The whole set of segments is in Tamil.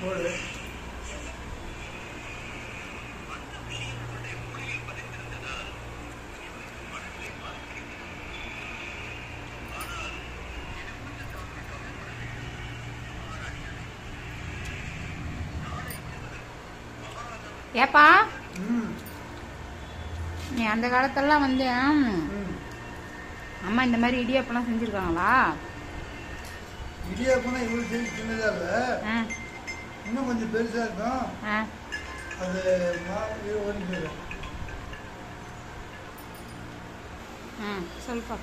போடு. ஏப்பா? நீ அந்த காலத்தெல்லாம் வந்து அம்மா இந்த மாதிரி இடியாப்பெல்லாம் செஞ்சுருக்காங்களா? இடியாப்பம்னா இவ்வளோ சின்னதாக இல்லை. இன்னும் கொஞ்சம் பெருசாக இருக்கும் அது ஓடி போயிடும் சொல்லுப்பா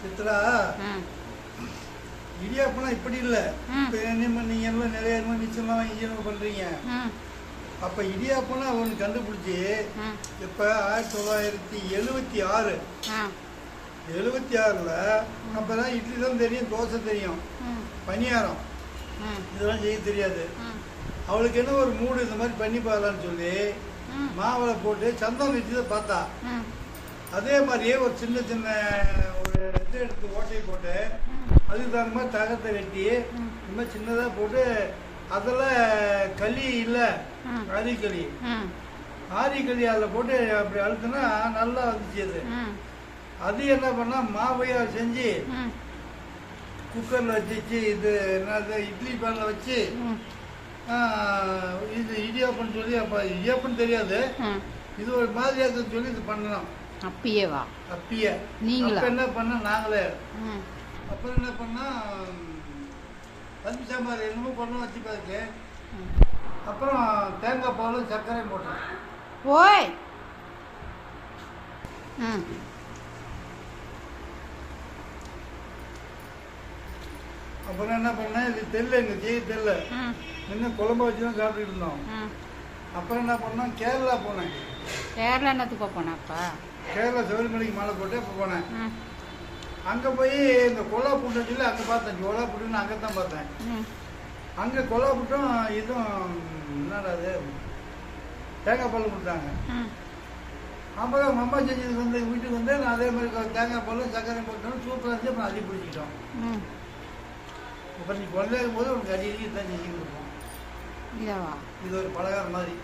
சித்ரா ம் இடியாப்பம்னா இப்படி இல்லை. இப்போ என்ன நீங்கள் எல்லாம் நிறைய மிச்சம்லாம் என்ன பண்ணுறீங்க அப்போ இடியாப்பம்னா ஒன்று கண்டுபிடிச்சி இப்போ ஆயிரத்தி தொள்ளாயிரத்தி எழுபத்தி ஆறு. எழுபத்தி ஆறில் அப்போ தான் இட்லி தான் தெரியும் தோசை தெரியும். ம் பணியாரம். ம் இதெல்லாம் செய்ய தெரியாது. அவளுக்கு என்ன ஒரு மூடு இந்த மாதிரி பண்ணி பார்க்கலான்னு சொல்லி ம். மாவில் போட்டு சந்தனம் வச்சு தான் பார்த்தா அதே மாதிரியே ஒரு சின்ன சின்ன ஒரு இது எடுத்து ஓட்டை போட்டு அதுக்கு தகுந்த மாதிரி தகத்தை வெட்டி. இந்த மாதிரி சின்னதாக போட்டு அதில் களி இல்லை. ஆரிக்களி ஆரிக்களி அதில் போட்டு அப்படி அழுத்துனா நல்லா வந்துச்சு அது. அது என்ன பண்ணால் மாவையா செஞ்சு குக்கரில் வச்சு இது என்னது இட்லி பேனில் வச்சு இது இடியாப்பம் சொல்லி அப்போ இடியாப்பம் தெரியாது. இது ஒரு மாதிரியாக சொல்லி இது பண்ணணும். அப்பயே வா. அப்பயே நீங்களா? அப்ப என்ன பண்ண? நாங்களே. அப்புறம் என்ன பண்ணா பருப்பு சாம்பார் என்னமோ பண்ணோம் வச்சு பார்த்து. அப்புறம் தேங்காய் பாலும் சர்க்கரையும் போட்டோம் ஓய்! ம். அப்புறம் என்ன பண்ணேன்? இது தெரியல எங்கள் செய்ய தெரியல. இன்னும் குழம்பு வச்சு தான் சாப்பிட்டுட்டு இருந்தோம். அப்புறம் என்ன பண்ணோம்? கேரளா போனேன். கேரளா என்னத்துக்கு போனாப்பா கேரளா சபரிமலைக்கு மாலை போட்டு அப்போ போனேன். அங்கே போய் இந்த கொல்லா புட்டு சொல்லி அங்கே பார்த்தேன். கொல்லா புட்டுன்னு அங்கே தான் பார்த்தேன் அங்கே கொல்லா புட்டும் இதுவும் என்னடா அது தேங்காய் பால் கொடுத்தாங்க. அப்புறம் அம்மா செஞ்சதுக்கு வந்து வீட்டுக்கு வந்து நான் அதே மாதிரி தேங்காய் பால் சர்க்கரை போட்டோம் சூப்பராக இருந்துச்சு. அப்புறம் அடி பிடிச்சிக்கிட்டோம். ம். இப்போ நீ குழந்தைக்கும் போது உனக்கு அடி அடி தான் செஞ்சு கொடுப்போம் இதவா இது ஒரு பலகாரம் மாதிரி.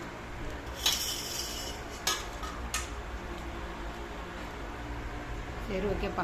சரி ஓகேப்பா.